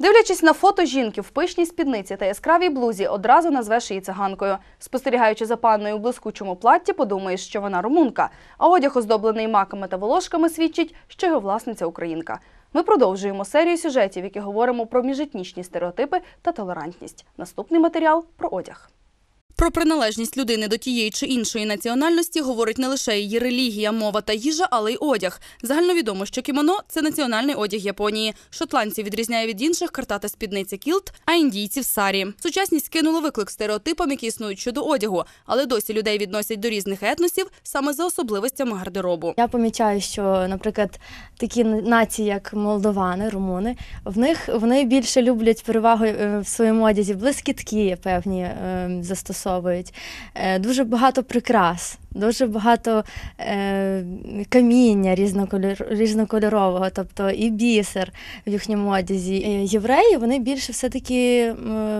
Дивлячись на фото жінки в пишній спідниці та яскравій блузі, одразу назвеш її циганкою. Спостерігаючи за панною у блискучому платті, подумаєш, що вона румунка. А одяг, оздоблений маками та волошками, свідчить, що його власниця українка. Ми продовжуємо серію сюжетів, які говоримо про міжетнічні стереотипи та толерантність. Наступний матеріал про одяг. Про приналежність людини до тієї чи іншої національності говорить не лише її релігія, мова та їжа, але й одяг. Загальновідомо, що кімоно це національний одяг Японії. Шотландців відрізняє від інших картата спідниця кілт, а індійців сарі. Сучасність кинула виклик стереотипам, які існують щодо одягу, але досі людей відносять до різних етносів саме за особливостями гардеробу. Я помічаю, що, наприклад, такі нації, як молдовани, румуни, в них вони більше люблять перевагу е, в своєму одязі, блискітки певні е, застосовують. Е, Дуже багато прикрас, дуже багато е, каміння різнокольор, різнокольорового, тобто і бісер в їхньому одязі. Е, Євреї вони більше все-таки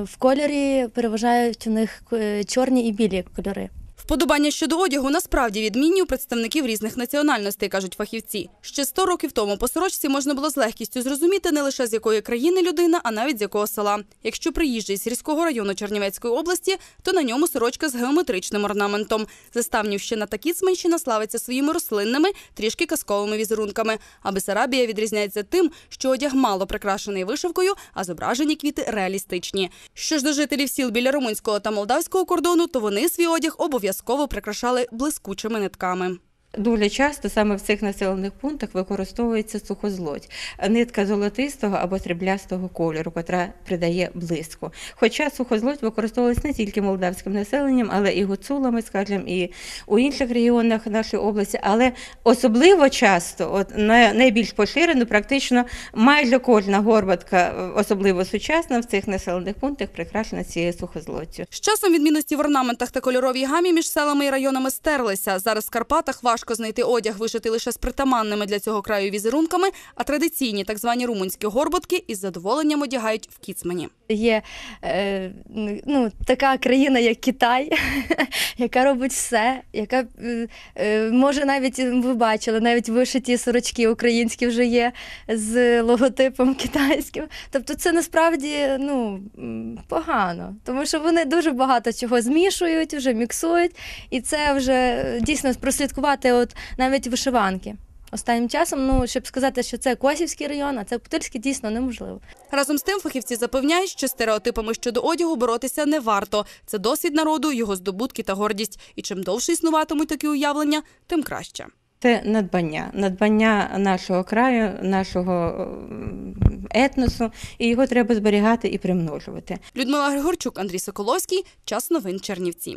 в кольорі переважають у них чорні і білі кольори. Вподобання щодо одягу насправді відмінні у представників різних національностей, кажуть фахівці. Ще 100 років тому по сорочці можна було з легкістю зрозуміти не лише з якої країни людина, а навіть з якого села. Якщо приїжджий з сільського району Чернівецької області, то на ньому сорочка з геометричним орнаментом. Заставнівщина та Кіцманщина славиться своїми рослинними, трішки казковими візерунками. А Бесарабія відрізняється тим, що одяг мало прикрашений вишивкою, а зображені квіти реалістичні. Що ж до жителів сіл біля румунського та молдавського кордону, то вони свій одяг обов'язково прикрашали блискучими нитками. Дуже часто саме в цих населених пунктах використовується сухозлоть, нитка золотистого або сріблястого кольору, котра придає блиску. Хоча сухозлоть використовувалась не тільки молдавським населенням, але і гуцулами, скажімо, і у інших регіонах нашої області. Але особливо часто, от на- найбільш поширено, практично майже кожна горбатка, особливо сучасна, в цих населених пунктах прикрашена цією сухозлоттю. З часом відмінності в орнаментах та кольоровій гамі між селами і районами стерлися. Зараз в Карпатах важко знайти одяг, вишитий лише з притаманними для цього краю візерунками, а традиційні так звані румунські горбатки із задоволенням одягають в Кіцмані. Є е, ну, така країна, як Китай, яка робить все, яка е, е, може навіть ви бачили, навіть вишиті сорочки українські вже є з логотипом китайським. Тобто це насправді ну, погано, тому що вони дуже багато чого змішують, вже міксують, і це вже е, дійсно прослідкувати от навіть вишиванки. Останнім часом, ну щоб сказати, що це Косівський район, а це Путильський, дійсно неможливо. Разом з тим, фахівці запевняють, що стереотипами щодо одягу боротися не варто. Це досвід народу, його здобутки та гордість. І чим довше існуватимуть такі уявлення, тим краще. Це надбання, надбання нашого краю, нашого етносу, і його треба зберігати і примножувати. Людмила Григорчук, Андрій Соколовський. Час новин Чернівці.